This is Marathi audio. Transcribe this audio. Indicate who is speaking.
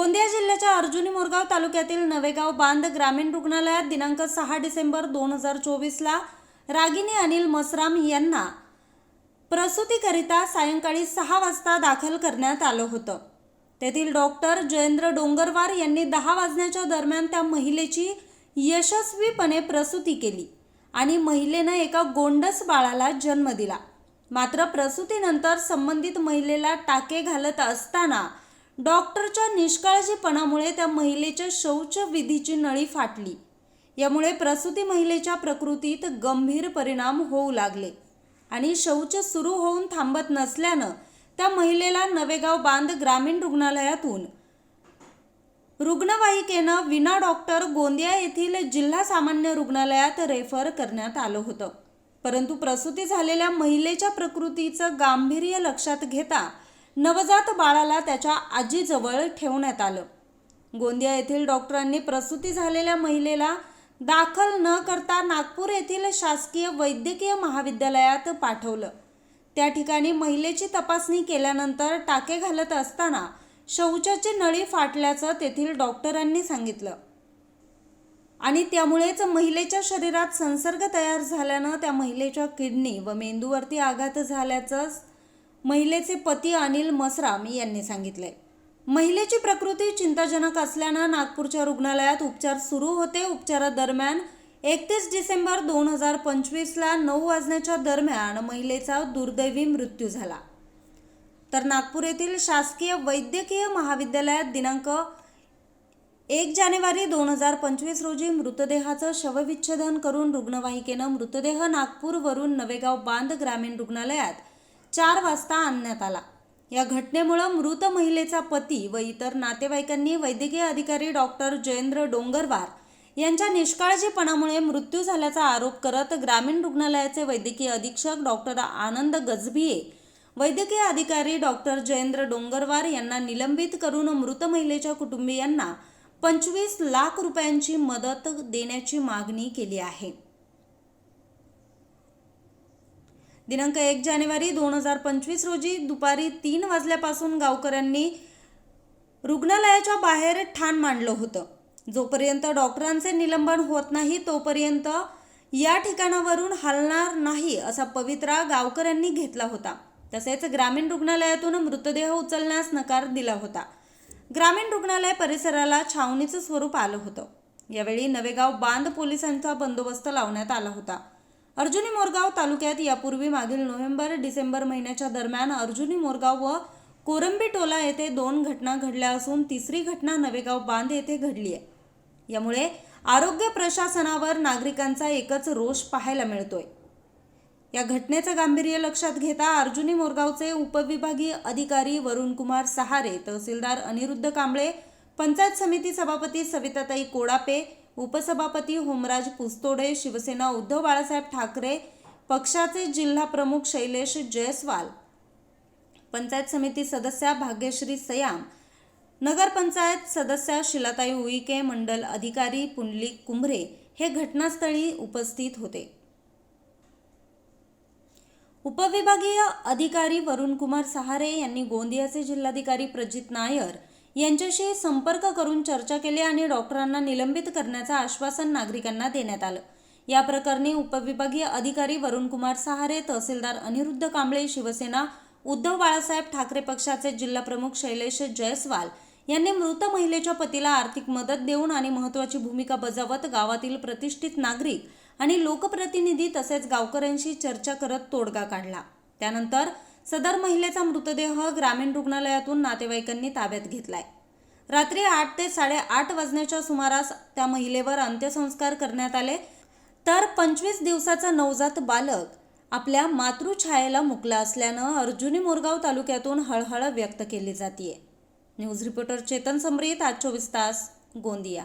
Speaker 1: गोंदिया जिल्ह्याच्या अर्जुनी मोरगाव तालुक्यातील नवेगाव बांध ग्रामीण रुग्णालयात दिनांक सहा डिसेंबर दोन हजार चोवीसला रागिनी अनिल मसराम यांना प्रसूतीकरिता सायंकाळी सहा वाजता दाखल करण्यात आलं होतं. तेथील डॉक्टर जयेंद्र डोंगरवार यांनी दहा वाजण्याच्या दरम्यान त्या महिलेची यशस्वीपणे प्रसूती केली आणि महिलेनं एका गोंडस बाळाला जन्म दिला. मात्र प्रसूतीनंतर संबंधित महिलेला टाके घालत असताना डॉक्टरच्या निष्काळजीपणामुळे त्या महिलेच्या शौचविधीची नळी फाटली. यामुळे प्रसूती महिलेच्या प्रकृतीत गंभीर परिणाम होऊ लागले आणि शौच सुरू होऊन थांबत नसल्यानं त्या महिलेला नवेगाव बांध ग्रामीण रुग्णालयातून रुग्णवाहिकेनं विना डॉक्टर गोंदिया येथील जिल्हा सामान्य रुग्णालयात रेफर करण्यात आलं होतं. परंतु प्रसूती झालेल्या महिलेच्या प्रकृतीचं गांभीर्य लक्षात घेता नवजात बाळाला त्याच्या आजीजवळ ठेवण्यात आलं. गोंदिया येथील डॉक्टरांनी प्रसूती झालेल्या महिलेला दाखल न करता नागपूर येथील शासकीय वैद्यकीय महाविद्यालयात पाठवलं. त्या ठिकाणी महिलेची तपासणी केल्यानंतर टाके घालत असताना शौचाची नळी फाटल्याचं तेथील डॉक्टरांनी सांगितलं. आणि त्यामुळेच महिलेच्या शरीरात संसर्ग तयार झाल्यानं त्या महिलेच्या किडनी व मेंदूवरती आघात झाल्याचं महिलेचे पती अनिल मसराम यांनी सांगितले. महिलेची प्रकृती चिंताजनक असल्यानं नागपूरच्या रुग्णालयात उपचार सुरू होते. उपचारादरम्यान एकतीस डिसेंबर दोन हजार पंचवीसला नऊ वाजण्याच्या दरम्यान महिलेचा दुर्दैवी मृत्यू झाला. तर नागपूर येथील शासकीय वैद्यकीय महाविद्यालयात दिनांक एक जानेवारी दोन हजार पंचवीस रोजी मृतदेहाचं शवविच्छेदन करून रुग्णवाहिकेनं मृतदेह नागपूरवरून नवेगाव बांध ग्रामीण रुग्णालयात चार वाजता आणण्यात आला. या घटनेमुळं मृत महिलेचा पती व इतर नातेवाईकांनी वैद्यकीय अधिकारी डॉक्टर जयेंद्र डोंगरवार यांच्या निष्काळजीपणामुळे मृत्यू झाल्याचा आरोप करत ग्रामीण रुग्णालयाचे वैद्यकीय अधीक्षक डॉक्टर आनंद गजभिये वैद्यकीय अधिकारी डॉक्टर जयेंद्र डोंगरवार यांना निलंबित करून मृत महिलेच्या कुटुंबियांना पंचवीस लाख रुपयांची मदत देण्याची मागणी केली आहे. दिनांक एक जानेवारी दोन हजार पंचवीस रोजी दुपारी तीन वाजल्यापासून गावकऱ्यांनी रुग्णालयाच्या बाहेर ठाण मांडलं होतं. जोपर्यंत डॉक्टरांचे निलंबन होत नाही तोपर्यंत या ठिकाणावरून हलणार नाही असा पवित्रा गावकऱ्यांनी घेतला होता. तसेच ग्रामीण रुग्णालयातून मृतदेह उचलण्यास नकार दिला होता. ग्रामीण रुग्णालय परिसराला छावणीचं स्वरूप आलं होतं. यावेळी नवेगाव बांध पोलिसांचा बंदोबस्त लावण्यात आला होता. अर्जुनी मोरगाव तालुक्यात यापूर्वी मागील नोव्हेंबर डिसेंबर महिन्याच्या दरम्यान अर्जुनी मोरगाव व कोरंबी टोला येथे दोन घटना घडल्या असून तिसरी घटना नवेगाव बांध येथे घडली आहे. यामुळे आरोग्य प्रशासनावर नागरिकांचा एकच रोष पाहायला मिळतोय. या घटनेचं गांभीर्य लक्षात घेता अर्जुनी मोरगावचे उपविभागीय अधिकारी वरुणकुमार सहारे तहसीलदार अनिरुद्ध कांबळे पंचायत समिती सभापती सविताताई कोडापे उपसभापती होमराज पुस्तोडे शिवसेना उद्धव बाळासाहेब ठाकरे पक्षाचे जिल्हा प्रमुख शैलेश जयस्वाल पंचायत समिती सदस्या भाग्यश्री सयाम नगरपंचायत सदस्या शिलाताई उईके मंडल अधिकारी पुंडलिक कुंभरे हे घटनास्थळी उपस्थित होते. उपविभागीय अधिकारी वरुण कुमार सहारे यांनी गोंदियाचे जिल्हाधिकारी प्रजित नायर यांच्याशी संपर्क करून चर्चा केली आणि डॉक्टरांना निलंबित करण्याचं आश्वासन नागरिकांना देण्यात आलं. या प्रकरणी उपविभागीय अधिकारी वरुणकुमार सहारे तहसीलदार अनिरुद्ध कांबळे शिवसेना उद्धव बाळासाहेब ठाकरे पक्षाचे जिल्हा प्रमुख शैलेश जयस्वाल यांनी मृत महिलेच्या पतीला आर्थिक मदत देऊन आणि महत्त्वाची भूमिका बजावत गावातील प्रतिष्ठित नागरिक आणि लोकप्रतिनिधी तसेच गावकऱ्यांशी चर्चा करत तोडगा काढला. त्यानंतर सदर महिलेचा मृतदेह ग्रामीण रुग्णालयातून नातेवाईकांनी ताब्यात घेतलाय. रात्री आठ ते साडेआठ वाजण्याच्या सुमारास त्या महिलेवर अंत्यसंस्कार करण्यात आले. तर पंचवीस दिवसाचा नवजात बालक आपल्या मातृछायेला मुकला असल्यानं अर्जुनी मोरगाव तालुक्यातून हळहळ व्यक्त केली जाते न्यूज रिपोर्टर चेतन समरीत आज चोवीस तास गोंदिया.